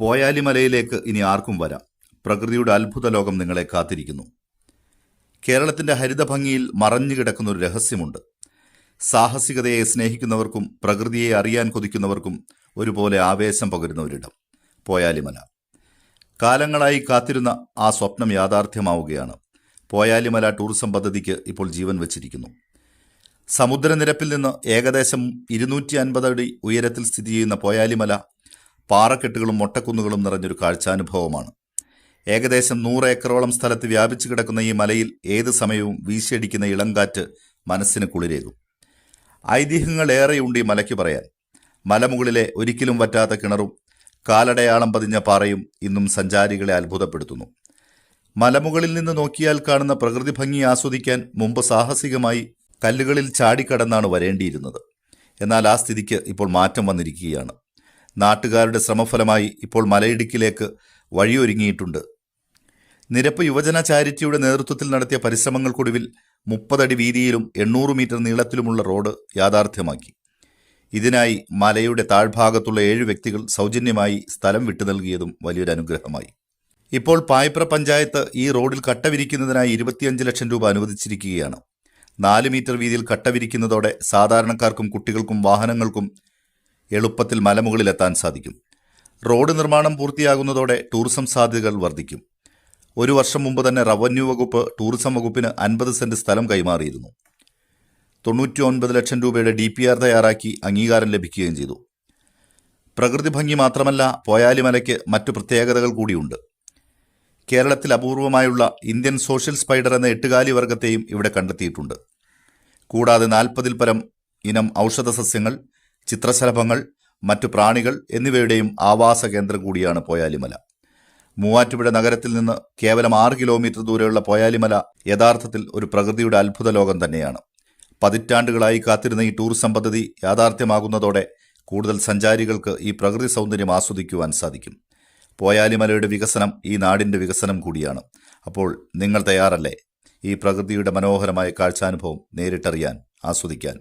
പോയാലിമലയിലേക്ക് ഇനി ആർക്കും വരാം. പ്രകൃതിയുടെ അത്ഭുത ലോകം നിങ്ങളെ കാത്തിരിക്കുന്നു. കേരളത്തിന്റെ ഹരിതഭംഗിയിൽ മറഞ്ഞു കിടക്കുന്ന ഒരു രഹസ്യമുണ്ട്. സാഹസികതയെ സ്നേഹിക്കുന്നവർക്കും പ്രകൃതിയെ അറിയാൻ കൊതിക്കുന്നവർക്കും ഒരുപോലെ ആവേശം പകരുന്ന ഒരിടം പോയാലിമല. കാലങ്ങളായി കാത്തിരുന്ന ആ സ്വപ്നം യാഥാർത്ഥ്യമാവുകയാണ്. പോയാലിമല ടൂറിസം പദ്ധതിക്ക് ഇപ്പോൾ ജീവൻ വച്ചിരിക്കുന്നു. സമുദ്രനിരപ്പിൽ നിന്ന് ഏകദേശം ഇരുന്നൂറ്റി അൻപത് അടി ഉയരത്തിൽ സ്ഥിതി ചെയ്യുന്ന പോയാലിമല പാറക്കെട്ടുകളും മൊട്ടക്കുന്നുകളും നിറഞ്ഞൊരു കാഴ്ചാനുഭവമാണ്. ഏകദേശം നൂറ് ഏക്കറോളം സ്ഥലത്ത് വ്യാപിച്ചു കിടക്കുന്ന ഈ മലയിൽ ഏത് സമയവും വീശിയടിക്കുന്ന ഇളങ്കാറ്റ് മനസ്സിന് കുളിരേകും. ഐതിഹ്യങ്ങൾ ഏറെയുണ്ട് ഈ മലയ്ക്ക് പറയാൻ. മലമുകളിലെ ഒരിക്കലും വറ്റാത്ത കിണറും കാലടയാളം പതിഞ്ഞ പാറയും ഇന്നും സഞ്ചാരികളെ അത്ഭുതപ്പെടുത്തുന്നു. മലമുകളിൽ നിന്ന് നോക്കിയാൽ കാണുന്ന പ്രകൃതി ഭംഗി ആസ്വദിക്കാൻ മുമ്പ് സാഹസികമായി കല്ലുകളിൽ ചാടിക്കടന്നാണ് വരേണ്ടിയിരുന്നത്. എന്നാൽ ആ സ്ഥിതിക്ക് ഇപ്പോൾ മാറ്റം വന്നിരിക്കുകയാണ്. നാട്ടുകാരുടെ ശ്രമഫലമായി ഇപ്പോൾ മലയിടുക്കിലേക്ക് വഴിയൊരുങ്ങിയിട്ടുണ്ട്. നിരപ്പ് യുവജന ചാരിറ്റിയുടെ നേതൃത്വത്തിൽ നടത്തിയ പരിശ്രമങ്ങൾക്കൊടുവിൽ മുപ്പതടി വീതിയിലും എണ്ണൂറ് മീറ്റർ നീളത്തിലുമുള്ള റോഡ് യാഥാർത്ഥ്യമാക്കി. ഇതിനായി മലയുടെ താഴ്ഭാഗത്തുള്ള ഏഴ് വ്യക്തികൾ സൗജന്യമായി സ്ഥലം വിട്ടു നൽകിയതും വലിയൊരു അനുഗ്രഹമായി. ഇപ്പോൾ പായപ്ര പഞ്ചായത്ത് ഈ റോഡിൽ കട്ട വിരിക്കുന്നതിനായി ഇരുപത്തിയഞ്ച് ലക്ഷം രൂപ അനുവദിച്ചിരിക്കുകയാണ്. നാല് മീറ്റർ വീതിയിൽ കട്ട വിരിക്കുന്നതോടെ സാധാരണക്കാർക്കും കുട്ടികൾക്കും വാഹനങ്ങൾക്കും എളുപ്പത്തിൽ മലമുകളിലെത്താൻ സാധിക്കും. റോഡ് നിർമ്മാണം പൂർത്തിയാകുന്നതോടെ ടൂറിസം സാധ്യതകൾ വർദ്ധിക്കും. ഒരു വർഷം മുമ്പ് തന്നെ റവന്യൂ വകുപ്പ് ടൂറിസം വകുപ്പിന് അൻപത് സെന്റ് സ്ഥലം കൈമാറിയിരുന്നു. തൊണ്ണൂറ്റി ഒൻപത് ലക്ഷം രൂപയുടെ ഡി പി ആർ തയ്യാറാക്കി അംഗീകാരം ലഭിക്കുകയും ചെയ്തു. പ്രകൃതി ഭംഗി മാത്രമല്ല പോയാലിമലയ്ക്ക് മറ്റു പ്രത്യേകതകൾ കൂടിയുണ്ട്. കേരളത്തിൽ അപൂർവമായുള്ള ഇന്ത്യൻ സോഷ്യൽ സ്പൈഡർ എന്ന എട്ടുകാലി വർഗത്തെയും ഇവിടെ കണ്ടെത്തിയിട്ടുണ്ട്. കൂടാതെ നാൽപ്പതിൽ പരം ഇനം ഔഷധ സസ്യങ്ങൾ ചിത്രശലഭങ്ങൾ മറ്റു പ്രാണികൾ എന്നിവയുടെയും ആവാസ കേന്ദ്രം കൂടിയാണ് പോയാലിമല. മൂവാറ്റുപുഴ നഗരത്തിൽ നിന്ന് കേവലം ആറ് കിലോമീറ്റർ ദൂരെയുള്ള പോയാലിമല യഥാർത്ഥത്തിൽ ഒരു പ്രകൃതിയുടെ അത്ഭുത ലോകം തന്നെയാണ്. പതിറ്റാണ്ടുകളായി കാത്തിരുന്ന ഈ ടൂറിസം പദ്ധതി യാഥാർത്ഥ്യമാകുന്നതോടെ കൂടുതൽ സഞ്ചാരികൾക്ക് ഈ പ്രകൃതി സൗന്ദര്യം ആസ്വദിക്കുവാൻ സാധിക്കും. പോയാലിമലയുടെ വികസനം ഈ നാടിന്റെ വികസനം കൂടിയാണ്. അപ്പോൾ നിങ്ങൾ തയ്യാറല്ലേ? ഈ പ്രകൃതിയുടെ മനോഹരമായ കാഴ്ചാനുഭവം നേരിട്ടറിയാൻ ആസ്വദിക്കാൻ.